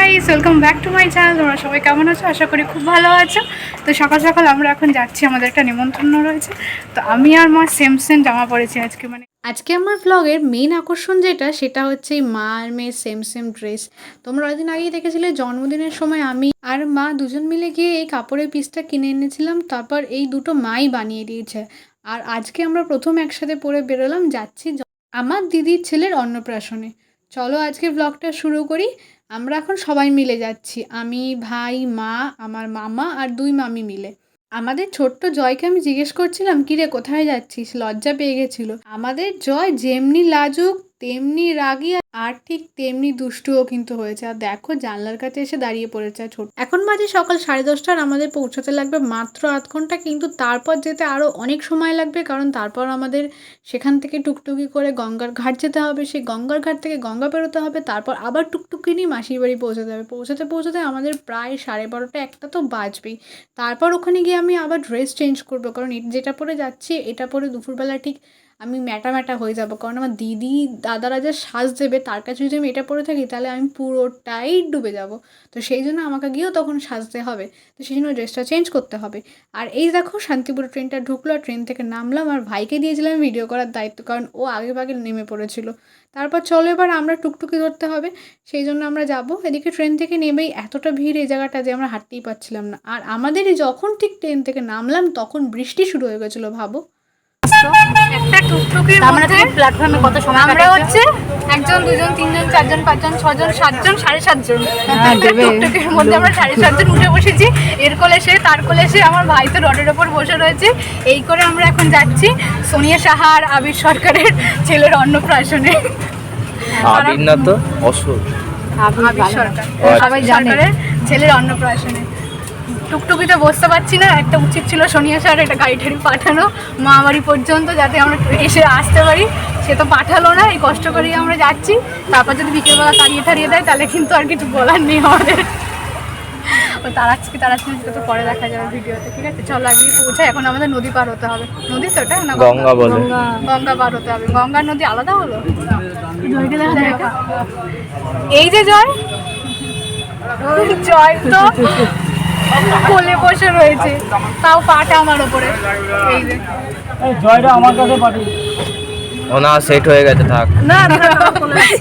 Guys welcome back to my channel তোমরা সবাই কেমন আছো? আশা করি খুব ভালো আছো। তো সকাল সকাল আমরা এখন যাচ্ছি, আমাদের একটা নিমন্ত্রণ রয়েছে। তো আমি আর মা সেম সেম জামা পরেছি আজকে মানে আজকে আমার ব্লগের মেন আকর্ষণ যেটা, সেটা হচ্ছে মা আর মেয়ের সেম সেম ড্রেস তোমরা অনেকদিন আগেই দেখেছিলে, জন্মদিনের সময় আমি আর মা দুজন মিলে গিয়ে এই কাপড়ের পিসটা কিনে এনেছিলাম, তারপর এই দুটো মাই বানিয়ে দিয়েছে। আর আজকে আমরা প্রথম একসাথে পরে বেরোলাম, যাচ্ছি আমার দিদির ছেলের অন্নপ্রাশনে। চলো আজকে ব্লগটা শুরু করি। আমরা এখন সবাই মিলে যাচ্ছি। আমি, ভাই, মা, আমার মামা আর দুই মামি মিলে। আমাদের ছোট্ট জয়কে আমি জিজ্ঞেস করছিলাম, কিরে, কোথায় যাচ্ছিস? লজ্জা পেয়ে গেছিল। আমাদের জয় যেমনি লাজুক তেমনি রাগী আর ঠিক তেমনি দুষ্টুও কিন্তু হয়েছে। আর দেখো, জানলার কাছে এসে দাঁড়িয়ে পড়েছে ছোট এখন বাজে সকাল সাড়ে দশটার, আমাদের পৌঁছাতে লাগবে মাত্র আধ ঘণ্টা, কিন্তু তারপর যেতে আরও অনেক সময় লাগবে, কারণ তারপর আমাদের সেখান থেকে টুকটুকি করে গঙ্গার ঘাট যেতে হবে। সেই গঙ্গার ঘাট থেকে গঙ্গা পেরোতে হবে, তারপর আবার টুকটুকি নিয়ে মাসির বাড়ি পৌঁছাতে হবে। পৌঁছাতে পৌঁছাতে আমাদের প্রায় সাড়ে বারোটা, একটা তো বাজবেই। তারপর ওখানে গিয়ে আমি আবার ড্রেস চেঞ্জ করব, কারণ যেটা পরে যাচ্ছি, এটা পরে দুপুরবেলা ঠিক আমি ম্যাটা ম্যাটা হয়ে যাব। কারণ আমার দিদি, দাদারা যে সাজ দেবে, তার কাছে যদি আমি এটা পরে থাকি, তাহলে আমি পুরোটাই ডুবে যাব। তো সেই জন্য আমাকে গিয়েও তখন সাজতে হবে। তো সেই জন্য ড্রেসটা চেঞ্জ করতে হবে। আর এই দেখো, শান্তিপুর ট্রেনটা ঢুকলো আর ট্রেন থেকে নামলাম। আর ভাইকে দিয়েছিলাম ভিডিও করার দায়িত্ব, কারণ ও আগে ভাগে নেমে পড়েছিল। তারপর চলো এবার আমরা টুকটুকি ধরতে হবে। সেই জন্য আমরা যাব। এদিকে ট্রেন থেকে নেমেই এতটা ভিড় এই জায়গাটা যে আমরা হাঁটতেই পারছিলাম না। আর আমাদেরই যখন ঠিক ট্রেন থেকে নামলাম, তখন বৃষ্টি শুরু হয়ে গেছিল, ভাবো। একটা টুকটুকির আমরা মধ্যে প্ল্যাটফর্মে কত সময় আমরা হচ্ছে একজন দুজন তিনজন চারজন পাঁচজন ছজন সাতজন সাড়ে সাতজন। হ্যাঁ, টুকটুকির মধ্যে আমরা সাড়ে সাতজন উঠে বসেছি। এর কোলে সে তার কোলে সে আমার ভাই তো রডের ওপর বসে রয়েছে। এই করে আমরা এখন যাচ্ছি সোনিয়া সাহা আর আবির সরকারের ছেলের অন্নপ্রাশনে। আবির না তো অসুর। আবির সরকার। আচ্ছা। সবাই সরকারের ছেলের অন্নপ্রাশনে। টুকটুকিতে বসতে পারছি না। একটা উচিত ছিল সোনিয়া স্যার একটা গাড়ি টাড়ি পাঠানো মা বাড়ি পর্যন্ত যাতে আমরা এসে আসতে পারি। সে তো পাঠালো না এই কষ্ট করেই আমরা যাচ্ছি। তারপর যদি বিকেলবেলা তাড়িয়ে তাড়িয়ে দেয় তাহলে কিন্তু আর কিছু বলার নেই আমাদের। ও তাড়াচ্ছি কি তাড়াচ্ছি না সেটা তো পরে দেখা যাবে ভিডিওতে ঠিক আছে? চল আগে গিয়ে পৌঁছায় এখন আমাদের নদী পার হতে হবে। নদী তো ওটা না গঙ্গা? বলে। গঙ্গা পার হতে হবে। গঙ্গার নদী আলাদা হলো? এই যে জয়। জয় তো। কোলে বসে রয়েছে। তাও পাটা আমার ওপরে। এই যে। ও না সেট হয়ে গেছে থাক। না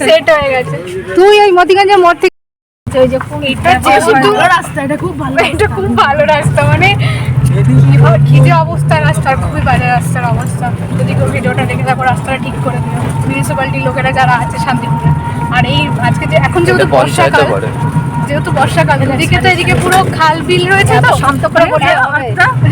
সেট হয়ে গেছে। তুই ওই মতিগঞ্জের মোড় থেকে ওই যে এটা যেহেতু রাস্তা এটা খুব ভালো এটা খুব ভালো রাস্তা মানে কি যে অবস্থা রাস্তার খুবই বাজে রাস্তার অবস্থা। যদি কেউ ভিডিওটা দেখে তারপর রাস্তাটা ঠিক করে দিও। মিউনিসিপ্যালিটির লোকেরা যারা আছে শান্তিপুরে। আর এই আজকে যে এখন যেহেতু বর্ষাকাল। যেহেতু বর্ষাকাল এদিকে তো এদিকে পুরো খাল বিল রয়েছে তো। শান্ত করে বললে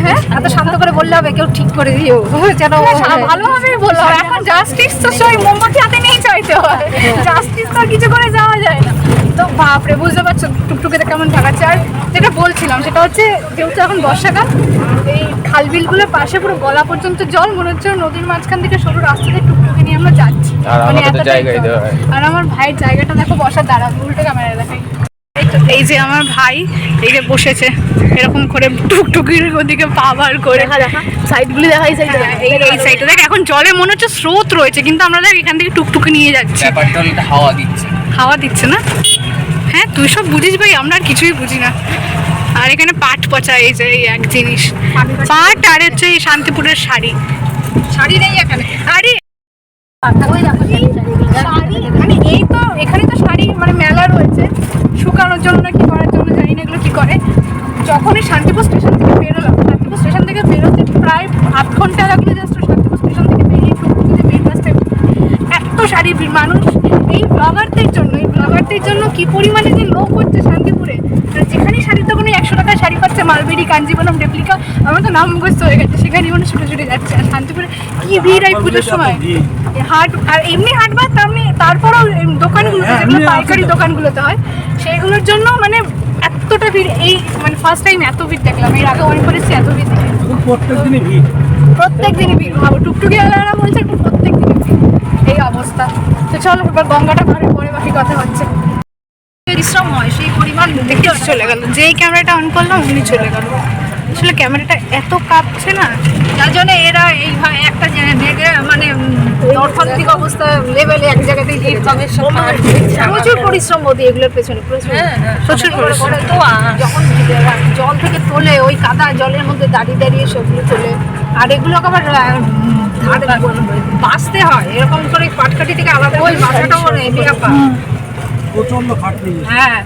হ্যাঁ। এত শান্ত করে বললে হবে কেউ ঠিক করে দিও। যেন হ্যাঁ, ভালোভাবে বলল। এখন জাস্টিস তো সেই মোমবাতি হাতে নিয়েই চাইতে হয়। জাস্টিস তো আর কিছু করে যাওয়া যায় না। তো বাপরে বুঝতে পারছ টুকটুকিতে কেমন থাকাচ্ছে আর যেটা বলছিলাম সেটা হচ্ছে যেহেতু এখন বর্ষাকাল এই খালবিলগুলোর পাশে পুরো গলা পর্যন্ত জল মনে হচ্ছে নদীর মাঝখান থেকে সরু রাস্তা দিয়ে টুকটুকি নিয়ে আমরা যাচ্ছি। আর মানে এতটাই হয়। আর আমার ভাইয়ের জায়গাটা দেখো বসার দাঁড়া উল্টো ক্যামেরা দেখাই। এই যে আমার ভাই এই যে বসেছে এরকম করে টুকটুকির ওদিকে পা বার করে। সাইডগুলি দেখা। এই সাইডে হ্যাঁ, এই এই সাইডে দেখ এখন জলে মনে হচ্ছে স্রোত রয়েছে কিন্তু আমরা দেখ এখান থেকে টুকটুকি নিয়ে যাচ্ছি। হাওয়া দিচ্ছে। হাওয়া দিচ্ছে না? হ্যাঁ তুই সব বুঝিস ভাই আমরা আর কিছুই বুঝি না। আর এখানে পাট পচা এই যে এই এক জিনিস। পাট আর হচ্ছে এই শান্তিপুরের শাড়ি। শাড়ি নেই এখানে। আরে শাড়ি মানে এই তো এখানে তো শাড়ি মানে মেলা রয়েছে শুকানোর জন্য না কি করার জন্য জানি না এগুলো কি করে যখনই শান্তিপুর স্টেশন থেকে বেরোলাম শান্তিপুর স্টেশন থেকে বেরোতে প্রায় আধ ঘণ্টা লাগল জাস্ট শান্তিপুর স্টেশন থেকে বেরিয়ে টুকটুকি যে মেন এত শাড়ি মানুষ এই ব্লগারদের জন্য এই ব্লগারদের জন্য কি পরিমাণে যে লোক হচ্ছে শান্তিপুরে? যেখানেই শাড়ির দোকানে একশো টাকায় শাড়ি পাচ্ছে মালবেরি কাঞ্জিবরম রেপ্লিকা আমার তো নাম মুখস্থ হয়ে গেছে সেখানেই মানুষ ছুটে ছুটে যাচ্ছে। আর শান্তিপুরে কি ভিড় এই পুজোর সময়? হাট আর এমনি হাট বা তারপরেও এই দোকানগুলোতে যেগুলো পাইকারি দোকানগুলোতে হয় সেইগুলোর জন্য মানে এতটা ভিড় এই মানে ফার্স্ট টাইম এত ভিড় দেখলাম এর আগে অনেক করেছি এত ভিড় দেখি প্রত্যেক দিনই ভিড়। ভাবো টুকটুকি আলারা বলছে প্রত্যেক দিনই ভিড়। এই অবস্থা। তো চলো এবার গঙ্গাটা ঘরে পরে বাকি কথা হচ্ছে। পরিশ্রম হয় সেই পরিমাণ দেখে চলে গেল। যেই ক্যামেরাটা অন করলাম অমনি চলে গেল। আসলে ক্যামেরাটা এত কাঁপছে না? যার জন্য এরা এইভাবে একটা মানে অর্থনৈতিক অবস্থা লেভেলে এক জায়গাতে থেকে প্রচুর পরিশ্রম ওদের এগুলোর পেছনে প্রচুর। প্রচুর পরিশ্রম। তো যখন জল থেকে তোলে ওই কাদা জলের মধ্যে দাঁড়িয়ে দাঁড়িয়ে সেগুলো তোলে। আর এগুলোকে আবার বাঁচতে হয়। এরকম করে পাটকাঠি থেকে আলাদা করে বাঁচাটাও প্রচণ্ড খাটনি। হ্যাঁ।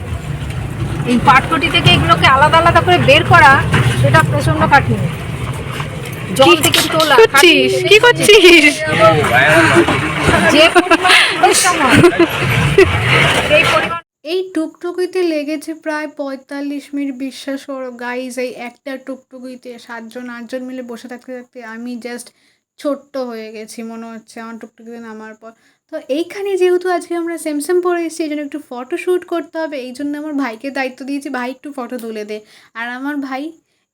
এই পাটকটি থেকে এগুলোকে আলাদা আলাদা করে বের করা সেটা প্রচণ্ড খাটনি। জল থেকে তোলা করছিস? কি করছিস? যে পরিমাণ পরিশ্রম সেই পরিমাণ। এই টুকটুকিতে লেগেছে প্রায় পঁয়তাল্লিশ মিনিট বিশ্বাস করো। গাইজ এই একটা টুকটুকিতে সাতজন আটজন মিলে বসে থাকতে থাকতে আমি জাস্ট ছোট্ট হয়ে গেছি। মনে হচ্ছে আমার টুকটুকিতে নামার পর। তো এইখানে যেহেতু আজকে আমরা সেম সেম পরে এসেছি এই জন্য একটু ফটো শ্যুট করতে হবে। এই জন্য আমার ভাইকে দায়িত্ব দিয়েছি, ভাই একটু ফটো তুলে দে। আর আমার ভাই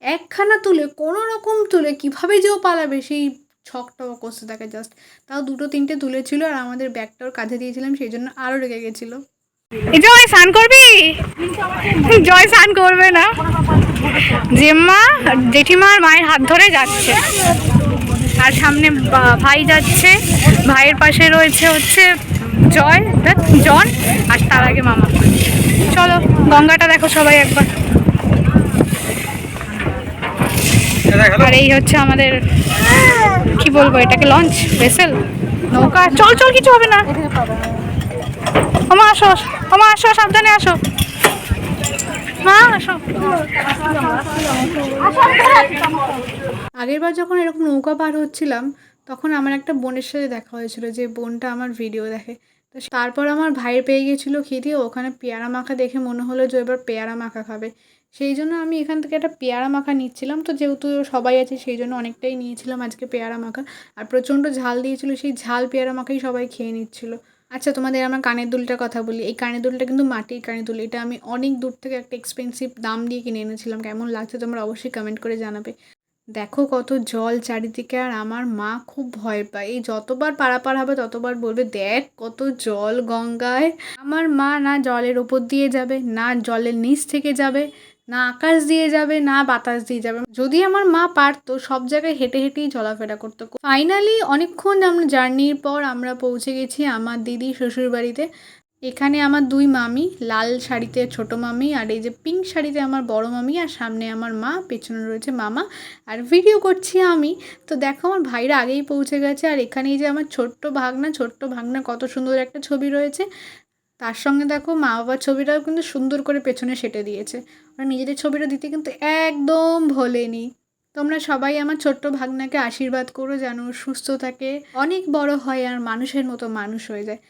একখানা তুলে, কোনো রকম তুলে, কীভাবে যে পালাবে, সেই ছকটাও কষতে থাকে জাস্ট তাও দুটো তিনটে তুলেছিল আর আমাদের ব্যাগটাও কাঁধে দিয়েছিলাম, সেই জন্য আরও রেগে গেছিল। জয়, স্নান করবি? জয়, স্নান করবে না। জেম্মা জেঠিমা আর মায়ের হাত ধরে যাচ্ছে। আর সামনে ভাই যাচ্ছে। ভাইয়ের পাশে রয়েছে হচ্ছে জয় জন, আর তার আগে মামা। চলো, গঙ্গাটা দেখো সবাই একবার। আর এই হচ্ছে আমাদের, কি বলব এটাকে লঞ্চ ভেসেল নৌকা? চল চল, কিছু হবে না। আমা আসো আমা আসো, সাবধানে আসো। মা, আসো। আগেরবার যখন এরকম নৌকা পার হচ্ছিলাম তখন আমার একটা বোনের সাথে দেখা হয়েছিল যে বোনটা আমার ভিডিও দেখে। তো তারপর আমার ভাইয়ের পেয়ে গেছিল খিদে ওখানে পেয়ারা মাখা দেখে মনে হলো যে এবার পেয়ারা মাখা খাবে। সেই জন্য আমি এখান থেকে একটা পেয়ারা মাখা নিচ্ছিলাম। তো যেহেতু সবাই আছে, সেই জন্য অনেকটাই নিয়েছিলাম আজকে পেয়ারা মাখা। আর প্রচণ্ড ঝাল দিয়েছিল, সেই ঝাল পেয়ারা মাখাই সবাই খেয়ে নিচ্ছিল। আচ্ছা তোমাদের আমার কানের দুলটার কথা বলি। এই কানের দুলটা কিন্তু মাটির কানের দুল। এটা আমি অনেক দূর থেকে একটা এক্সপেন্সিভ দাম দিয়ে কিনে এনেছিলাম। কেমন লাগছে তোমরা অবশ্যই কমেন্ট করে জানাবে। দেখো কত জল চারিদিকে আর আমার মা খুব ভয় পায়। এই যতবার পারাপার হবে, ততবার বলবে, দেখ কত জল গঙ্গায়। আমার মা না জলের ওপর দিয়ে যাবে, না জলের নিচ থেকে যাবে, না আকাশ দিয়ে যাবে, না বাতাস দিয়ে যাবে। যদি আমার মা পারতো, সব জায়গায় হেঁটে হেঁটেই চলাফেরা করতো। ফাইনালি অনেকক্ষণ আমরা জার্নির পর আমরা পৌঁছে গেছি আমার দিদি শ্বশুর বাড়িতে এখানে আমার দুই মামি, লাল শাড়িতে ছোট মামি আর এই যে পিঙ্ক শাড়িতে আমার বড় মামি আর সামনে আমার মা, পেছনে রয়েছে মামা আর ভিডিও করছি আমি। তো দেখো আমার ভাইরা আগেই পৌঁছে গেছে আর এখানে এই যে আমার ছোট্ট ভাগনা ছোট্ট ভাগনা কত সুন্দর একটা ছবি রয়েছে। তার সঙ্গে দেখো মা বাবার ছবিটাও কিন্তু সুন্দর করে পেছনে সেটে দিয়েছে। ওরা নিজেদের ছবিটা দিতে কিন্তু একদম ভোলেনি। তোমরা সবাই আমার ছোট্ট ভাগনাকে আশীর্বাদ করো যেন সুস্থ থাকে। অনেক বড় হয় আর মানুষের মতো মানুষ হয়ে যায়।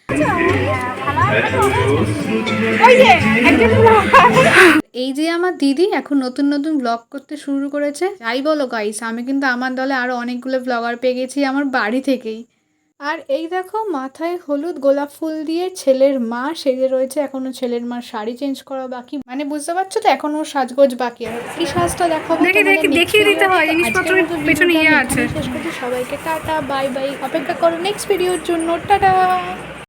এই যে আমার দিদি এখন নতুন নতুন ব্লগ করতে শুরু করেছে। যাই বলো গাইস আমি কিন্তু আমার দলে আরও অনেকগুলো ব্লগার পেয়ে গেছি আমার বাড়ি থেকেই। আর এই দেখো মাথায় হলুদ গোলাপ ফুল দিয়ে ছেলের মা সেজে রয়েছে। এখনও ছেলের মা শাড়ি চেঞ্জ করা বাকি। মানে বুঝতে পারছ তো এখনও সাজগোজ বাকি। আর কি সাজটা দেখো দেখি, দেখি, দেখিয়ে দিতে হয়, জিনিসপত্র আজকের পেছনে ইয়ে আছে। শেষ করছি। সবাইকে টাটা বাই বাই। অপেক্ষা করো নেক্সট ভিডিওর জন্য। টাটা!